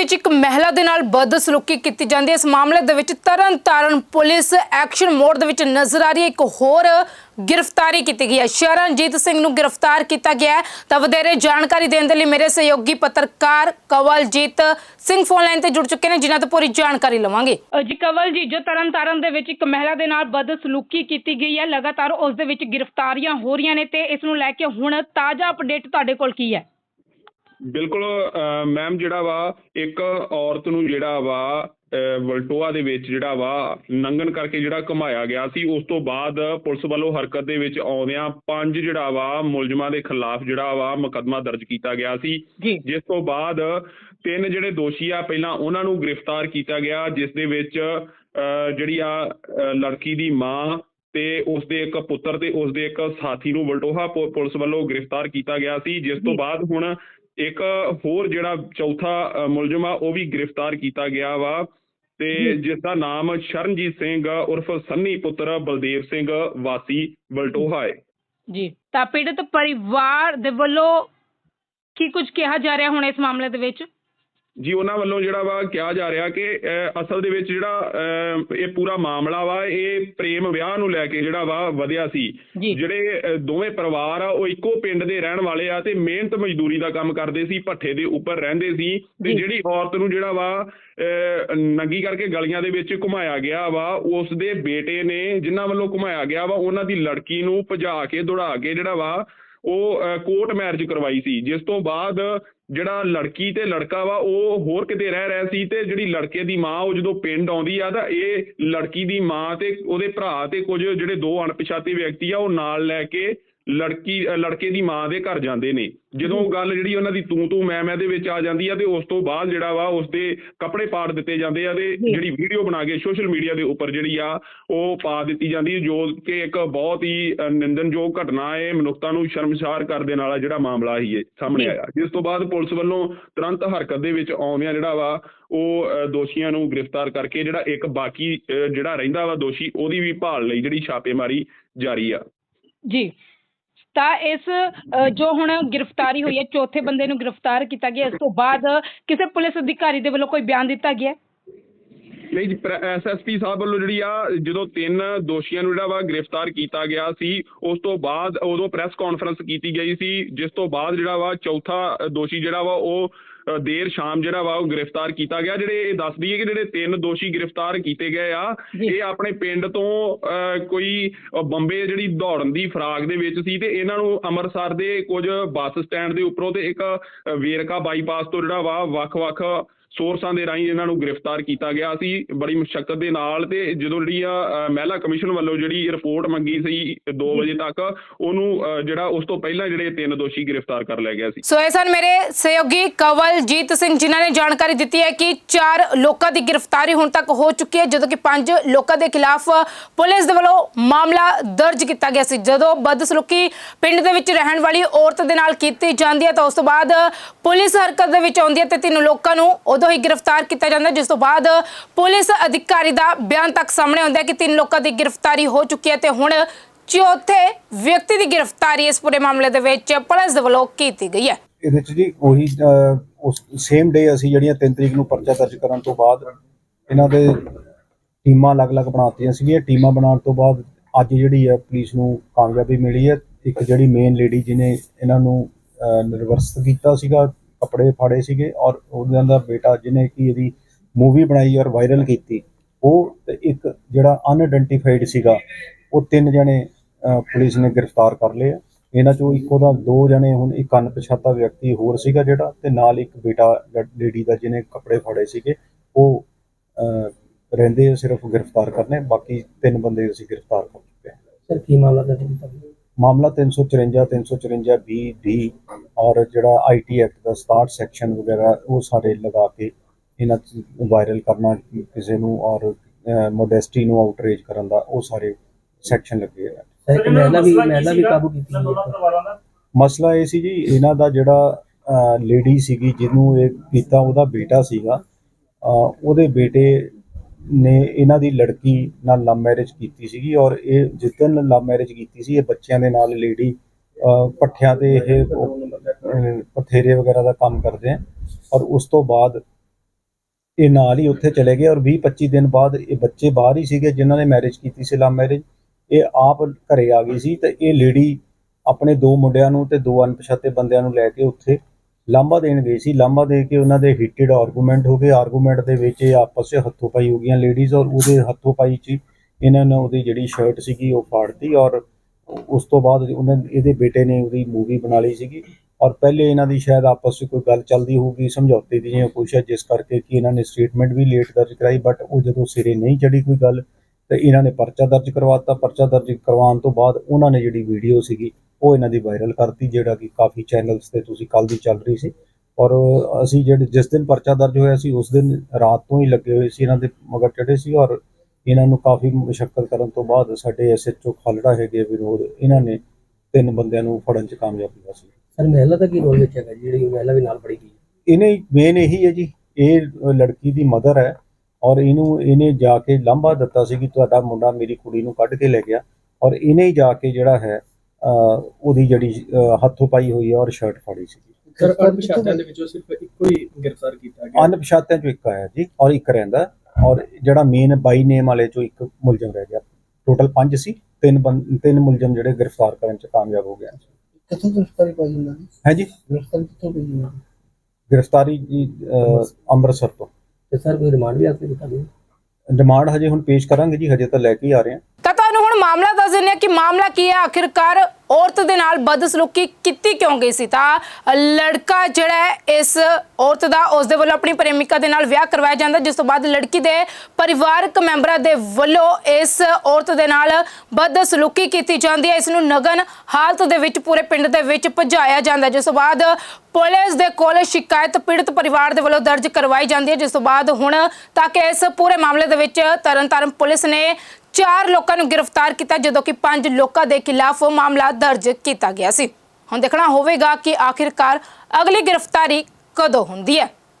ਵਿੱਚ ਇੱਕ ਮਹਿਲਾ ਦੇ ਨਾਲ ਬਦਸਲੂਕੀ ਕੀਤੀ ਜਾਂਦੀ ਹੈ। ਇਸ ਮਾਮਲੇ ਦੇ ਵਿੱਚ Tarn Taran police action mode ਦੇ ਵਿੱਚ ਨਜ਼ਰ ਆ ਰਹੀ ਹੈ। ਇੱਕ ਹੋਰ ਗ੍ਰਿਫਤਾਰੀ ਕੀਤੀ ਗਈ ਹੈ। ਸ਼ਰਨਜੀਤ ਸਿੰਘ ਨੂੰ ਗ੍ਰਿਫਤਾਰ ਕੀਤਾ ਗਿਆ ਹੈ। ਤਾਂ ਵਧੇਰੇ ਜਾਣਕਾਰੀ ਦੇਣ ਦੇ ਲਈ ਮੇਰੇ ਸਹਿਯੋਗੀ ਪੱਤਰਕਾਰ ਕਵਲਜੀਤ ਸਿੰਘ ਫੋਨ ਲਾਈਨ ਤੇ ਜੁੜ ਚੁੱਕੇ ਨੇ, ਜਿਨ੍ਹਾਂ ਤੋਂ ਪੂਰੀ ਜਾਣਕਾਰੀ ਲਵਾਂਗੇ। ਜੀ ਕਵਲ ਜੀ, ਜੋ ਤਰਨਤਾਰਨ ਦੇ ਵਿੱਚ ਇੱਕ ਮਹਿਲਾ ਦੇ ਨਾਲ ਬਦਸਲੂਕੀ ਕੀਤੀ ਗਈ ਹੈ। ਲਗਾਤਾਰ ਉਸ ਦੇ ਵਿੱਚ ਗ੍ਰਿਫਤਾਰੀਆਂ ਹੋ ਰਹੀਆਂ ਨੇ ਤੇ ਇਸ ਨੂੰ ਲੈ ਕੇ ਹੁਣ ਤਾਜ਼ਾ ਅਪਡੇਟ ਤੁਹਾਡੇ ਕੋਲ ਕੀ ਹੈ? ਬਿਲਕੁਲ ਮੈਮ ਜਿਹੜਾ ਵਾ ਇੱਕ ਔਰਤ ਨੂੰ ਜਿਹੜਾ ਵਾ ਵਲਟੋਆ ਦੇ ਵਿੱਚ ਜਿਹੜਾ ਵਾ ਨੰਗਨ ਕਰਕੇ ਜਿਹੜਾ ਘੁਮਾਇਆ ਗਿਆ ਸੀ ਉਸ ਤੋਂ ਬਾਅਦ ਪੁਲਿਸ ਵੱਲੋਂ ਹਰਕਤ ਦੇ ਵਿੱਚ ਆਉਂਦਿਆਂ ਪੰਜ ਜਿਹੜਾ ਵਾ ਮੁਲਜ਼ਮਾਂ ਦੇ ਖਿਲਾਫ ਜਿਹੜਾ ਵਾ ਮੁਕੱਦਮਾ ਦਰਜ ਕੀਤਾ ਗਿਆ ਸੀ। ਜਿਸ ਤੋਂ ਬਾਅਦ ਤਿੰਨ ਜਿਹੜੇ ਦੋਸ਼ੀ ਆ ਪਹਿਲਾਂ ਉਹਨਾਂ ਨੂੰ ਗ੍ਰਿਫਤਾਰ ਕੀਤਾ ਗਿਆ ਜਿਸ ਦੇ ਵਿੱਚ ਜਿਹੜੀ ਆ ਲੜਕੀ ਦੀ ਮਾਂ ਤੇ ਉਸ ਦੇ ਇੱਕ ਪੁੱਤਰ ਤੇ ਉਸ ਦੇ ਇੱਕ ਸਾਥੀ ਨੂੰ ਵਲਟੋਹਾ ਪੁਲਿਸ ਵੱਲੋਂ ਗ੍ਰਿਫਤਾਰ ਕੀਤਾ ਗਿਆ ਸੀ। ਜਿਸ ਤੋਂ। ਬਾਅਦ ਹੁਣ ਇੱਕ ਹੋਰ ਜਿਹੜਾ ਚੌਥਾ ਮੁਲਜ਼ਮ ਆ ਉਹ ਵੀ ਗ੍ਰਿਫਤਾਰ ਕੀਤਾ ਗਿਆ ਵਾ ਤੇ। ਜਿਸ ਦਾ ਨਾਮ ਸ਼ਰਨਜੀਤ ਸਿੰਘ ਉਰਫ ਸੰਨੀ ਪੁੱਤਰ ਬਲਦੇਵ ਸਿੰਘ ਵਾਸੀ ਵਲਟੋਹਾ ਹੈ ਜੀ ਤਾਂ ਪੀੜਤ ਪਰਿਵਾਰ ਦੇ ਵੱਲੋਂ ਕੀ ਕੁਝ ਕਿਹਾ ਜਾ ਰਿਹਾ ਹੁਣ ਇਸ ਮਾਮਲੇ ਦੇ ਵਿੱਚ ਜੀ ਉਹਨਾਂ ਵੱਲੋਂ ਜਿਹੜਾ ਵਾ ਕਿਹਾ ਜਾ ਰਿਹਾ ਕਿ ਅਸਲ ਦੇ ਵਿੱਚ ਜਿਹੜਾ ਇਹ ਪੂਰਾ ਮਾਮਲਾ ਵਾ ਇਹ ਪ੍ਰੇਮ ਵਿਆਹ ਨੂੰ ਲੈ ਕੇ ਜਿਹੜਾ ਵਾ ਵਧਿਆ ਸੀ। ਜਿਹੜੇ ਦੋਵੇਂ ਪਰਿਵਾਰ ਆ ਉਹ ਇੱਕੋ ਪਿੰਡ ਦੇ ਰਹਿਣ ਵਾਲੇ ਆ ਤੇ ਮਿਹਨਤ ਮਜ਼ਦੂਰੀ ਦਾ ਕੰਮ ਕਰਦੇ ਸੀ ਭੱਠੇ ਦੇ ਉੱਪਰ ਰਹਿੰਦੇ ਸੀ ਤੇ। ਜਿਹੜੀ ਔਰਤ ਨੂੰ ਜਿਹੜਾ ਵਾ ਨੰਗੀ ਕਰਕੇ ਗਲੀਆਂ ਦੇ ਵਿੱਚ ਘੁਮਾਇਆ ਗਿਆ ਵਾ ਉਸ ਦੇ ਬੇਟੇ ਨੇ ਜਿਨ੍ਹਾਂ ਵੱਲੋਂ ਘੁਮਾਇਆ ਗਿਆ ਵਾ ਉਹਨਾਂ ਦੀ ਲੜਕੀ ਨੂੰ ਭਜਾ ਕੇ ਦੌੜਾ ਕੇ ਜਿਹੜਾ ਵਾ ਉਹ ਕੋਰਟ ਮੈਰਿਜ ਕਰਵਾਈ ਸੀ ਜਿਸ ਤੋਂ ਬਾਅਦ ਜਿਹੜਾ ਲੜਕੀ ਤੇ ਲੜਕਾ ਵਾ, ਉਹ ਹੋਰ ਕਿਤੇ ਰਹਿ ਰਿਹਾ ਸੀ ਤੇ ਜਿਹੜੀ ਲੜਕੇ ਦੀ ਮਾਂ, ਉਹ ਜਦੋਂ ਪਿੰਡ ਆਉਂਦੀ ਆ, ਤਾਂ ਇਹ ਲੜਕੀ ਦੀ ਮਾਂ ਤੇ ਉਹਦੇ ਭਰਾ ਤੇ ਕੁਝ ਜਿਹੜੇ ਦੋ ਅਣਪਛਾਤੇ ਵਿਅਕਤੀ ਆ, ਉਹ ਨਾਲ ਲੈ ਕੇ ਲੜਕੀ ਲੜਕੇ ਦੀ ਮਾਂ ਦੇ ਘਰ ਜਾਂਦੇ ਨੇ ਜਦੋਂ ਗੱਲ ਜਿਹੜੀ ਉਹਨਾਂ ਦੀ ਤੂੰ ਤੂੰ ਮੈਂ ਮੈਂ ਦੇ ਵਿੱਚ ਆ ਜਾਂਦੀ ਆ ਤੇ ਉਸ ਤੋਂ ਬਾਅਦ ਜਿਹੜਾ ਵਾ ਉਸ ਦੇ ਕੱਪੜੇ ਪਾੜ ਦਿੱਤੇ ਜਾਂਦੇ ਆ ਤੇ। ਜਿਹੜੀ ਵੀਡੀਓ ਬਣਾ ਕੇ ਸੋਸ਼ਲ ਮੀਡੀਆ ਦੇ ਉੱਪਰ ਜਿਹੜੀ ਆ ਉਹ ਪਾ ਦਿੱਤੀ ਜਾਂਦੀ ਹੈ, ਜੋ ਕਿ ਇੱਕ ਬਹੁਤ ਹੀ ਅ, ਨਿੰਦਣਯੋਗ ਘਟਨਾ ਹੈ ਮਨੁੱਖਤਾ ਨੂੰ ਸ਼ਰਮਸਾਰ ਕਰ ਦੇਣ ਵਾਲਾ ਜਿਹੜਾ ਮਾਮਲਾ ਹੀ ਹੈ ਸਾਹਮਣੇ। ਆਇਆ ਜਿਸ ਤੋਂ ਬਾਅਦ ਪੁਲਿਸ ਵੱਲੋਂ ਤੁਰੰਤ ਹਰਕਤ ਦੇ ਵਿੱਚ ਆਉਂਦਿਆਂ ਜਿਹੜਾ ਵਾ ਉਹ ਦੋਸ਼ੀਆਂ ਨੂੰ ਗ੍ਰਿਫਤਾਰ ਕਰਕੇ ਜਿਹੜਾ ਇੱਕ ਬਾਕੀ ਜਿਹੜਾ ਰਹਿੰਦਾ ਵਾ ਦੋਸ਼ੀ ਉਹਦੀ ਵੀ ਭਾਲ ਲਈ ਜਿਹੜੀ ਛਾਪੇਮਾਰੀ ਜਾਰੀ ਆ ਜੀ ਤਾਂ ਇਸ ਜੋ ਹੁਣ ਗ੍ਰਿਫਤਾਰੀ ਹੋਈ ਹੈ, ਚੌਥੇ ਬੰਦੇ ਨੂੰ ਗ੍ਰਿਫਤਾਰ ਕੀਤਾ ਗਿਆ, ਇਸ ਤੋਂ ਬਾਅਦ ਕਿਸੇ ਪੁਲਿਸ ਅਧਿਕਾਰੀ ਦੇ ਵੱਲੋਂ ਕੋਈ ਬਿਆਨ ਦਿੱਤਾ ਗਿਆ ਹੈ? ਨਹੀਂ ਜੀ ਐਸਐਸਪੀ ਸਾਹਿਬ ਵੱਲੋਂ ਜਿਹੜੀ ਆ, ਜਦੋਂ ਤਿੰਨ ਦੋਸ਼ੀਆਂ ਨੂੰ ਜਿਹੜਾ ਵਾ ਗ੍ਰਿਫਤਾਰ ਕੀਤਾ ਗਿਆ ਸੀ, ਉਸ ਤੋਂ ਬਾਅਦ ਉਦੋਂ ਪ੍ਰੈਸ ਕਾਨਫਰੰਸ ਕੀਤੀ ਗਈ ਸੀ, ਜਿਸ ਤੋਂ ਬਾਅਦ ਜਿਹੜਾ ਵਾ ਚੌਥਾ ਦੋਸ਼ੀ ਜਿਹੜਾ ਵਾ, ਉਹ ਦੇਰ ਸ਼ਾਮ ਜਿਹੜਾ ਵਾ ਉਹ ਗ੍ਰਿਫਤਾਰ ਕੀਤਾ ਗਿਆ ਜਿਹੜੇ ਇਹ ਦੱਸ ਦਈਏ ਕਿ ਜਿਹੜੇ ਤਿੰਨ ਦੋਸ਼ੀ ਗ੍ਰਿਫਤਾਰ ਕੀਤੇ ਗਏ ਆ। ਇਹ ਆਪਣੇ ਪਿੰਡ ਤੋਂ ਕੋਈ ਬੰਬੇ ਜਿਹੜੀ ਦੌੜਨ ਦੀ ਫਰਾਗ ਦੇ ਵਿੱਚ ਸੀ ਤੇ ਇਹਨਾਂ ਨੂੰ ਅੰਮ੍ਰਿਤਸਰ ਦੇ ਕੁਝ ਬੱਸ ਸਟੈਂਡ ਦੇ ਉੱਪਰੋਂ ਤੇ ਇੱਕ ਵੇਰਕਾ ਬਾਈਪਾਸ ਤੋਂ ਜਿਹੜਾ ਵਾ ਵੱਖ-ਵੱਖ ਸੋਰਸਾਂ ਦੇ ਰਾਹੀਂ ਇਹਨਾਂ ਨੂੰ ਗ੍ਰਿਫਤਾਰ ਕੀਤਾ ਗਿਆ ਸੀ। ਬੜੀ ਮੁਸ਼ਕਲ ਦੇ ਨਾਲ ਤੇ ਜਦੋਂ ਜਿਹੜੀ ਆ ਮਹਿਲਾ ਕਮਿਸ਼ਨ ਵੱਲੋਂ ਜਿਹੜੀ ਰਿਪੋਰਟ ਮੰਗੀ ਸੀ 2 ਵਜੇ ਤੱਕ, ਉਹਨੂੰ ਜਿਹੜਾ ਉਸ ਤੋਂ ਪਹਿਲਾਂ ਜਿਹੜੇ ਤਿੰਨ ਦੋਸ਼ੀ ਗ੍ਰਿਫਤਾਰ ਕਰ ਲਿਆ ਗਿਆ ਸੀ। ਸੋ ਇਹ ਸਨ ਮੇਰੇ ਸਹਿਯੋਗੀ ਕਵਲਜੀਤ ਸਿੰਘ, ਜਿਨ੍ਹਾਂ ਨੇ ਜਾਣਕਾਰੀ ਦਿੱਤੀ ਹੈ ਕਿ ਚਾਰ ਲੋਕਾਂ ਦੀ ਗ੍ਰਿਫਤਾਰੀ ਹੁਣ ਤੱਕ ਹੋ ਚੁੱਕੀ ਹੈ, ਜਦੋਂ ਕਿ ਪੰਜ ਲੋਕਾਂ ਦੇ ਖਿਲਾਫ ਪੁਲਿਸ ਦੇ ਵੱਲੋਂ ਮਾਮਲਾ ਦਰਜ ਕੀਤਾ ਗਿਆ ਸੀ। ਜਦੋਂ ਬਦਸਲੂਕੀ ਪਿੰਡ ਦੇ ਵਿੱਚ ਰਹਿਣ ਵਾਲੀ ਔਰਤ ਦੇ ਨਾਲ ਕੀਤੀ ਜਾਂਦੀ ਹੈ, ਤਾਂ ਉਸ ਤੋਂ ਬਾਅਦ ਪੁਲਿਸ ਹਰਕਤ ਦੇ ਵਿੱਚ ਆਉਂਦੀ ਹੈ ਤੇ ਤਿੰਨ ਲੋਕਾਂ ਨੂੰ ਉਦੋਂ ਹੀ ਗ੍ਰਿਫਤਾਰ ਕੀਤਾ ਜਾਂਦਾ, ਜਿਸ ਤੋਂ ਬਾਅਦ ਪੁਲਿਸ ਅਧਿਕਾਰੀ ਦਾ ਬਿਆਨ ਤੱਕ ਸਾਹਮਣੇ ਆਉਂਦਾ ਹੈ ਕਿ ਤਿੰਨ ਲੋਕਾਂ ਦੀ ਗ੍ਰਿਫਤਾਰੀ ਹੋ ਚੁੱਕੀ ਹੈ ਤੇ ਹੁਣ ਚੌਥੇ ਵਿਅਕਤੀ ਦੀ ਗ੍ਰਿਫਤਾਰੀ ਇਸ ਪੂਰੇ ਮਾਮਲੇ ਦੇ ਵਿੱਚ ਪੁਲਿਸ ਦੇ ਵੱਲੋਂ ਕੀਤੀ ਗਈ ਹੈ। ਇਹਦੇ ਚ ਜੀ ਉਹੀ ਉਸ ਸੇਮ ਡੇ ਅਸੀਂ ਜਿਹੜੀਆਂ 3 ਤਰੀਕ ਨੂੰ ਪਰਚਾ ਦਰਜ ਕਰਨ ਤੋਂ ਬਾਅਦ ਇਹਨਾਂ ਦੇ ਟੀਮਾਂ ਅਲੱਗ-ਅਲੱਗ ਬਣਾਤੀਆਂ ਸੀਗੀਆਂ। ਟੀਮਾਂ ਬਣਾਉਣ ਤੋਂ ਬਾਅਦ ਅੱਜ ਜਿਹੜੀ ਹੈ ਪੁਲਿਸ ਨੂੰ ਕਾਮਯਾਬੀ ਮਿਲੀ ਹੈ। ਇੱਕ ਜਿਹੜੀ ਮੇਨ ਲੇਡੀ ਜਿਹਨੇ ਇਹਨਾਂ ਨੂੰ ਨਿਰਵਸਤ ਕੀਤਾ ਸੀਗਾ ਕੱਪੜੇ ਫਾੜੇ ਸੀਗੇ ਔਰ ਉਹਨਾਂ ਦਾ ਬੇਟਾ ਜਿਹਨੇ ਕਿ ਇਹਦੀ ਮੂਵੀ ਬਣਾਈ ਔਰ ਵਾਇਰਲ ਕੀਤੀ, ਉਹ ਤੇ ਇੱਕ ਜਿਹੜਾ ਅਨਆਇਡੈਂਟੀਫਾਈਡ ਸੀਗਾ, ਉਹ ਤਿੰਨ ਜਣੇ ਪੁਲਿਸ ਨੇ ਗ੍ਰਿਫਤਾਰ ਕਰ ਲਏ ਇਹਨਾਂ ਚੋਂ ਇੱਕੋ ਦਾ ਦੋ ਜਣੇ ਹੁਣ ਇੱਕ ਅਣਪਛਾਤਾ ਵਿਅਕਤੀ ਹੋਰ ਸੀਗਾ ਜਿਹੜਾ ਤੇ ਨਾਲ ਇੱਕ ਬੇਟਾ ਲੇਡੀ ਦਾ ਜਿਹਨੇ ਕੱਪੜੇ ਫਾੜੇ ਸੀਗੇ, ਉਹ ਰਹਿੰਦੇ ਸਿਰਫ ਗ੍ਰਿਫਤਾਰ ਕਰਨੇ, ਬਾਕੀ ਤਿੰਨ ਬੰਦੇ ਅਸੀਂ ਗ੍ਰਿਫਤਾਰ ਕਰ ਚੁੱਕੇ ਹਾਂ। ਸਰ, ਕੀ ਮਾਮਲਾ ਦਰਜ ਕੀਤਾ ਮਾਮਲਾ 354 354 ਬੀ ਡੀ ਔਰ ਜਿਹੜਾ ਆਈਟੀ ਐਕਟ ਦਾ 67 ਸੈਕਸ਼ਨ ਵਗੈਰਾ ਉਹ ਸਾਰੇ ਲਗਾ ਕੇ ਇਹਨਾਂ ਵਾਇਰਲ ਕਰਨਾ ਕਿਸੇ ਨੂੰ ਔਰ ਮੋਡੈਸਟੀ ਨੂੰ ਆਊਟਰੇਜ ਕਰਨ ਦਾ ਉਹ ਸਾਰੇ ਸੈਕਸ਼ਨ ਲੱਗੇ ਆ। ਸਰ ਇੱਕ ਮਹਿਲਾ ਵੀ ਮਹਿਲਾ ਵੀ ਕਾਬੂ ਕੀਤੀ ਗਈ ਹੈ। ਮਸਲਾ ਇਹ ਸੀ ਜੀ ਇਹਨਾਂ ਦਾ ਜਿਹੜਾ ਲੇਡੀ ਸੀਗੀ ਜਿਹਨੂੰ ਇਹ ਕੀਤਾ ਉਹਦਾ ਬੇਟਾ ਸੀਗਾ। ਉਹਦੇ ਬੇਟੇ ਨੇ ਇਹਨਾਂ ਦੀ ਲੜਕੀ ਨਾਲ ਲਵ ਮੈਰਿਜ ਕੀਤੀ ਸੀਗੀ ਔਰ ਇਹ ਜਿੱਦਨ ਲਵ ਮੈਰਿਜ ਕੀਤੀ ਸੀ ਇਹ ਬੱਚਿਆਂ ਦੇ ਨਾਲ ਲੇਡੀ ਪੱਠਿਆਂ ਤੇ ਇਹ ਅਹ, ਪਥੇਰੇ ਵਗੈਰਾ ਦਾ ਕੰਮ ਕਰਦੇ ਆ ਔਰ ਉਸ ਤੋਂ ਬਾਅਦ ਇਹ ਨਾਲ ਹੀ ਉੱਥੇ ਚਲੇ ਗਏ ਔਰ 20 25 ਦਿਨ ਬਾਅਦ ਇਹ ਬੱਚੇ ਬਾਹਰ ਹੀ ਸੀਗੇ ਜਿਨ੍ਹਾਂ ਨੇ ਮੈਰਿਜ ਕੀਤੀ ਸੀ ਲਵ ਮੈਰਿਜ ਇਹ ਆਪ ਘਰੇ ਆ ਗਈ ਸੀ ਤੇ ਇਹ ਲੇਡੀ ਆਪਣੇ ਦੋ ਮੁੰਡਿਆਂ ਨੂੰ ਤੇ ਦੋ ਅਣਪਛਾਤੇ ਬੰਦਿਆਂ ਨੂੰ ਲੈ ਕੇ ਉੱਥੇ ਲਾਂਭਾ ਦੇਣ ਗਏ ਸੀ। ਲਾਂਭਾ ਦੇ ਕੇ ਉਹਨਾਂ ਦੇ ਹੀਟਡ ਆਰਗੂਮੈਂਟ ਹੋ ਗਏ। ਆਰਗੂਮੈਂਟ ਦੇ ਵਿੱਚ ਇਹ ਆਪਸ ਵਿੱਚ ਹੱਥੋਂ-ਪਾਈ ਹੋ ਗਈਆਂ ਲੇਡੀਜ਼ ਔਰ ਉਹਦੇ ਹੱਥੋਂ-ਪਾਈ 'ਚ ਹੀ ਇਹਨਾਂ ਨੇ ਉਹਦੀ ਜਿਹੜੀ ਸ਼ਰਟ ਸੀਗੀ ਉਹ ਫਾੜਤੀ ਔਰ ਉਸ ਤੋਂ ਬਾਅਦ ਉਹਨਾਂ ਇਹਦੇ ਬੇਟੇ ਨੇ ਉਹਦੀ ਮੂਵੀ ਬਣਾ ਲਈ ਸੀਗੀ। ਔਰ ਪਹਿਲੇ ਇਹਨਾਂ ਦੀ ਸ਼ਾਇਦ ਆਪਸ ਵਿੱਚ ਕੋਈ ਗੱਲ ਚੱਲਦੀ ਹੋਊਗੀ, ਸਮਝੌਤੇ ਦੀ ਜਾਂ ਕੁਛ ਹੈ ਜਿਸ ਕਰਕੇ ਕਿ ਇਹਨਾਂ ਨੇ ਸਟੇਟਮੈਂਟ ਵੀ ਲੇਟ ਦਰਜ ਕਰਾਈ ਬਟ ਉਹ ਜਦੋਂ ਸਿਰੇ ਨਹੀਂ ਚੜੀ ਕੋਈ ਗੱਲ ਤੇ ਇਹਨਾਂ ਨੇ ਪਰਚਾ ਦਰਜ ਕਰਵਾਤਾ। ਪਰਚਾ ਦਰਜ ਕਰਵਾਉਣ ਤੋਂ ਬਾਅਦ ਉਹਨਾਂ ਨੇ ਜਿਹੜੀ ਵੀਡੀਓ ਸੀਗੀ ਉਹ ਇਹਨਾਂ ਦੀ ਵਾਇਰਲ ਕਰਤੀ ਜਿਹੜਾ ਕਿ ਕਾਫੀ ਚੈਨਲਸ ਤੇ ਤੁਸੀਂ ਕੱਲ ਦੀ ਚੱਲ ਰਹੀ ਸੀ। ਔਰ ਅਸੀਂ ਜਿਹੜੇ ਜਿਸ ਦਿਨ ਪਰਚਾ ਦਰਜ ਹੋਇਆ ਸੀ ਉਸ ਦਿਨ ਰਾਤ ਤੋਂ ਹੀ ਲੱਗੇ ਹੋਏ ਸੀ ਇਹਨਾਂ ਦੇ ਮਗਰ ਚੜੇ ਸੀ ਔਰ ਇਹਨਾਂ ਨੂੰ ਕਾਫੀ ਮੁਸ਼ਕਲ ਕਰਨ ਤੋਂ ਬਾਅਦ ਸਾਡੇ ਐਸਐਚਓ ਖਾਲੜਾ ਹੈਗੇ ਵਿਨੋਦ ਇਹਨਾਂ ਨੇ ਤਿੰਨ ਬੰਦਿਆਂ ਨੂੰ ਫੜਨ ਚ ਕਾਮਯਾਬ ਹੋਇਆ ਸੀ। ਸਰ ਮਹਿਲਾ ਦਾ ਕੀ ਰੋਲ ਵਿੱਚ ਹੈਗਾ ਜਿਹੜੀ ਮਹਿਲਾ ਵੀ ਨਾਲ ਫੜੀ ਗਈ ਇਹਨੇ ਮੇਨ ਇਹੀ ਹੈ ਜੀ ਇਹ ਲੜਕੀ ਦੀ ਮਦਰ ਹੈ। ਔਰ ਇਹਨੂੰ ਇਹਨੇ ਜਾ ਕੇ ਲਾਂਭਾ ਦਿੱਤਾ ਸੀ ਕਿ ਤੁਹਾਡਾ ਮੁੰਡਾ ਮੇਰੀ ਕੁੜੀ ਨੂੰ ਕੱਢ ਕੇ ਲੈ ਗਿਆ। ਔਰ ਇਹਨੇ ਹੀ ਜਾ ਕੇ ਜਿਹੜਾ ਹੈ ਉਹਦੀ ਜਿਹੜੀ ਹੱਥੋਂ ਪਾਈ ਹੋਈ ਹੈ ਔਰ ਸ਼ਰਟ ਫਾੜੀ ਸੀ। ਸਰ ਦੇ ਵਿੱਚੋਂ ਸਿਰਫ ਇੱਕੋ ਹੀ ਗ੍ਰਿਫਤਾਰ ਕੀਤਾ ਗਿਆ? ਅਣਪਛਾਤਿਆਂ ਚੋਂ ਇੱਕ ਆਇਆ ਜੀ ਔਰ ਇੱਕ ਰਹਿੰਦਾ ਔਰ ਜਿਹੜਾ ਮੇਨ ਬਾਈ ਨੇਮ ਵਾਲੇ ਚੋਂ ਇੱਕ ਮੁਲਜ਼ਮ ਰਹਿ ਗਿਆ। ਟੋਟਲ ਪੰਜ ਸੀ ਤਿੰਨ ਤਿੰਨ ਮੁਲਜ਼ਮ ਜਿਹੜੇ ਗ੍ਰਿਫਤਾਰ ਕਰਨ ਚ ਕਾਮਯਾਬ ਹੋ ਗਏ। ਕਿੱਥੋਂ ਗ੍ਰਿਫਤਾਰੀ ਪਾਈ ਉਹਨਾਂ ਦੀ? ਹੈ ਜੀ? ਗ੍ਰਿਫਤਾਰੀ ਕਿੱਥੋਂ ਪਈ ਗ੍ਰਿਫਤਾਰੀ ਜੀ ਅੰਮ੍ਰਿਤਸਰ ਤੋਂ। ਤੇ ਸਰ ਕੋਈ ਰਿਮਾਂਡ ਵੀ ਆਸਤੇ ਦਿੱਤਾ ਗਿਆ ਡਿਮਾਂਡ ਹਜੇ ਹੁਣ ਪੇਸ਼ ਕਰਾਂਗੇ ਜੀ ਹਜੇ ਤਾਂ ਲੈ ਕੇ ਹੀ ਆ ਰਹੇ ਹਾਂ। ਤਾਂ ਤੁਹਾਨੂੰ ਹੁਣ ਮਾਮਲਾ ਦੱਸ ਦਿੰਦੇ ਹਾਂ ਕਿ ਮਾਮਲਾ ਕੀ ਹੈ? ਆਖਿਰਕਾਰ ਔਰਤ ਦੇ ਨਾਲ ਬਦਸਲੂਕੀ ਕੀਤੀ ਕਿਉਂ ਗਈ ਸੀ? ਤਾਂ ਲੜਕਾ ਜਿਹੜਾ ਹੈ, ਇਸ ਔਰਤ ਦਾ ਉਸ ਦੇ ਵੱਲੋਂ ਆਪਣੀ ਪ੍ਰੇਮਿਕਾ ਦੇ ਨਾਲ ਵਿਆਹ ਕਰਵਾਇਆ ਜਾਂਦਾ, ਜਿਸ ਤੋਂ ਬਾਅਦ ਲੜਕੀ ਦੇ ਪਰਿਵਾਰਕ ਮੈਂਬਰਾਂ ਦੇ ਵੱਲੋਂ ਇਸ ਔਰਤ ਦੇ ਨਾਲ ਬਦਸਲੂਕੀ ਕੀਤੀ ਜਾਂਦੀ ਹੈ। ਇਸ ਨੂੰ ਨਗਨ ਹਾਲਤ ਦੇ ਵਿੱਚ, ਪੂਰੇ ਪਿੰਡ ਦੇ ਵਿੱਚ ਭਜਾਇਆ ਜਾਂਦਾ ਜਿਸ ਤੋਂ ਬਾਅਦ ਪੁਲਿਸ ਦੇ ਕੋਲ ਸ਼ਿਕਾਇਤ ਪੀੜਤ ਪਰਿਵਾਰ ਦੇ ਵੱਲੋਂ ਦਰਜ ਕਰਵਾਈ ਜਾਂਦੀ ਹੈ। ਜਿਸ ਤੋਂ ਬਾਅਦ ਹੁਣ ਤੱਕ ਇਸ ਪੂਰੇ ਮਾਮਲੇ ਦੇ ਵਿੱਚ ਤਰਨਤਾਰਨ ਪੁਲਿਸ ਨੇ ਚਾਰ ਲੋਕਾਂ ਨੂੰ ਗ੍ਰਿਫਤਾਰ ਕੀਤਾ ਜਦੋਂ ਕਿ ਪੰਜ ਲੋਕਾਂ ਦੇ ਖਿਲਾਫ ਮਾਮਲਾ ਦਰਜ ਕੀਤਾ ਗਿਆ ਸੀ। ਹੁਣ ਦੇਖਣਾ ਹੋਵੇਗਾ ਕਿ ਆਖਿਰਕਾਰ ਅਗਲੀ ਗ੍ਰਿਫਤਾਰੀ ਕਦੋਂ ਹੁੰਦੀ ਹੈ।